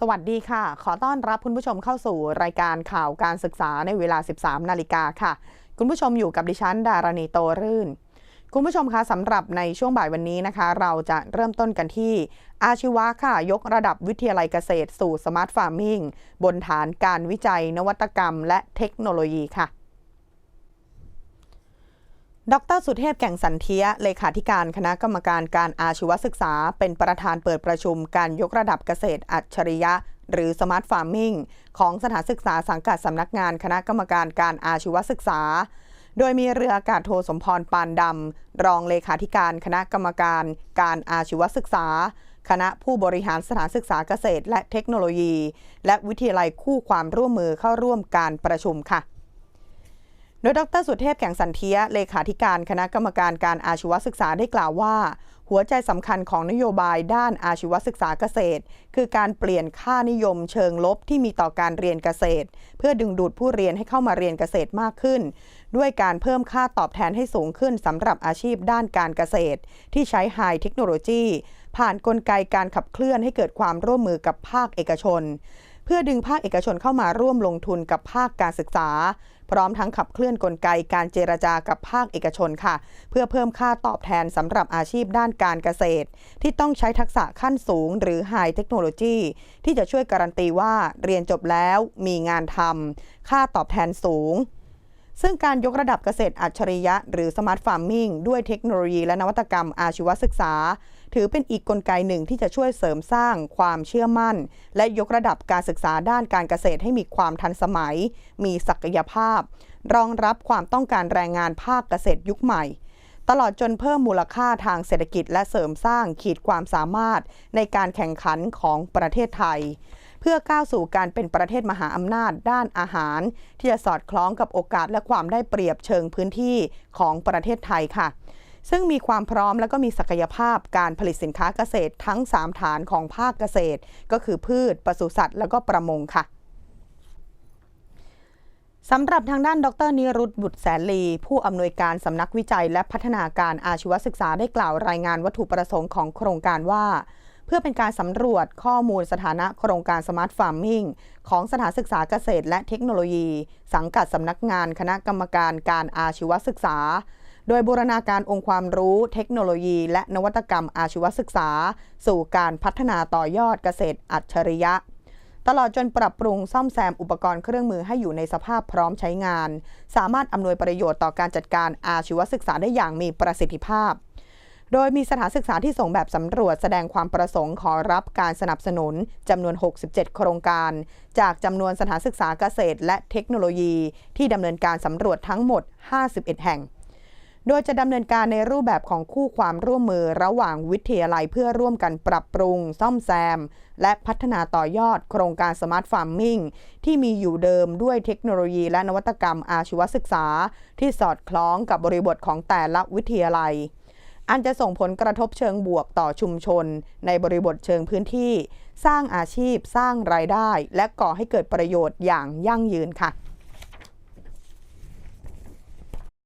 สวัสดีค่ะ ขอต้อนรับคุณผู้ชมเข้าสู่รายการข่าวการศึกษาในเวลา 13 นาฬิกาค่ะ คุณผู้ชมอยู่กับดิฉัน ดารณีโตรื่น คุณผู้ชมคะสำหรับในช่วงบ่ายวันนี้นะคะ เราจะเริ่มต้นกันที่ อาชีวะค่ะ ยกระดับวิทยาลัยเกษตรสู่สมาร์ทฟาร์มิงบนฐานการวิจัย นวัตกรรม และเทคโนโลยีค่ะ ดรสุเทพแก่งสันเทียเลขาธิการคณะกรรมการการอาชีวศึกษา เป็นประธานเปิดประชุมการยกระดับเกษตรอัจฉริยะ หรือสมาร์ทฟาร์มิงของสถานศึกษาสังกัดสำนักงานคณะกรรมการการอาชีวศึกษา โดยมีเรืออากาศโทสมพรปานดำ รองเลขาธิการคณะกรรมการการอาชีวศึกษา คณะผู้บริหารสถานศึกษาเกษตรและเทคโนโลยี และวิทยาลัยคู่ความร่วมมือเข้าร่วมการประชุมค่ะ ดยดรสุเทพแก่งสันเทียเลขาธิการคณะกรรมการการอาชีวศึกษาได้กล่าวว่า หัวใจสำคัญของนโยบายด้านอาชีวศึกษาเกษตร คือการเปลี่ยนค่านิยมเชิงลบที่มีต่อการเรียนเกษตร เพื่อดึงดูดผู้เรียนให้เข้ามาเรียนเกษตรมากขึ้น ด้วยการเพิ่มค่าตอบแทนให้สูงขึ้นสำหรับอาชีพด้านการเกษตร ที่ใช้ไฮเทคโนโลยีผ่านนกลไกการขับเคลื่อนให้เกิดความร่วมมือกับภาคเอกชน เพื่อดึงภาคเอกชนเข้ามาร่วมลงทุนกับภาคการศึกษา พร้อมทั้งขับเคลื่อนกลไกการเจรจากับภาคเอกชนค่ะ เพื่อเพิ่มค่าตอบแทนสำหรับอาชีพด้านการเกษตร ที่ต้องใช้ทักษะขั้นสูง หรือไฮเทคโนโลยีที่จะช่วยการันตีว่าเรียนจบแล้วมีงานทำค่าตอบแทนสูง ซึ่งการยกระดับเกษตรอัจฉริยะ หรือสมาร์ทฟาร์มิงด้วยเทคโนโลยีและนวัตกรรมอาชีวศึกษา ถือเป็นอีกกลไกหนึ่งที่จะช่วยเสริมสร้างความเชื่อมั่น และยกระดับการศึกษาด้านการเกษตรให้มีความทันสมัย มีศักยภาพ รองรับความต้องการแรงงานภาคเกษตรยุคใหม่ ตลอดจนเพิ่มมูลค่าทางเศรษฐกิจ และเสริมสร้างขีดความสามารถในการแข่งขันของประเทศไทย พื่อก้าวสู่การเป็นประเทศมหาอำนาจด้านอาหาร ที่จะสอดคล้องกับโอกาสและความได้เปรียบเชิงพื้นที่ของประเทศไทยค่ะ ซึ่งมีความพร้อมและก็มีศักยภาพการผลิตสินค้าเกษตรทั้ง 3 ฐานของภาคเกษตร ก็คือพืชปศุสัตว์ และก็ประมงค่ะสำหรับทางด้านดรนิรุตบุตรแสนลี ผู้อำนวยการสำนักวิจัยและพัฒนาการอาชีวศึกษาได้กล่าวรายงานวัตถุประสงค์ของโครงการว่า เพื่อเป็นการสำรวจข้อมูลสถานะโครงการสมาร์ทฟาร์มิงของสถานศึกษาเกษตรและเทคโนโลยี สังกัดสำนักงานคณะกรรมการการอาชีวศึกษา โดยบูรณาการองค์ความรู้เทคโนโลยี และนวัตกรรมอาชีวศึกษา สู่การพัฒนาต่อยอดเกษตรอัจฉริยะตลอดจนปรับปรุงซ่อมแซมอุปกรณ์เครื่องมือให้อยู่ในสภาพพร้อมใช้งาน สามารถอำนวยประโยชน์ต่อการจัดการอาชีวศึกษาได้อย่างมีประสิทธิภาพ โดยมีสถานศึกษาที่ส่งแบบสำรวจแสดงความประสงค์ขอรับการสนับสนุนจำนวน 67 โครงการ จากจำนวนสถานศึกษาเกษตร และเทคโนโลยี ที่ดำเนินการสำรวจทั้งหมด 51 แห่ง โดยจะดำเนินการในรูปแบบของคู่ความร่วมมือระหว่างวิทยาลัยเพื่อร่วมกันปรับปรุง ซ่อมแซม และพัฒนาต่อยอดโครงการสมาร์ทฟาร์มมิ่งที่มีอยู่เดิมด้วยเทคโนโลยีและนวัตกรรมอาชีวศึกษา ที่สอดคล้องกับบริบทของแต่ละวิทยาลัย อันจะส่งผลกระทบเชิงบวกต่อชุมชน ในบริบทเชิงพื้นที่ สร้างอาชีพ สร้างรายได้ และก่อให้เกิดประโยชน์อย่างยั่งยืนค่ะ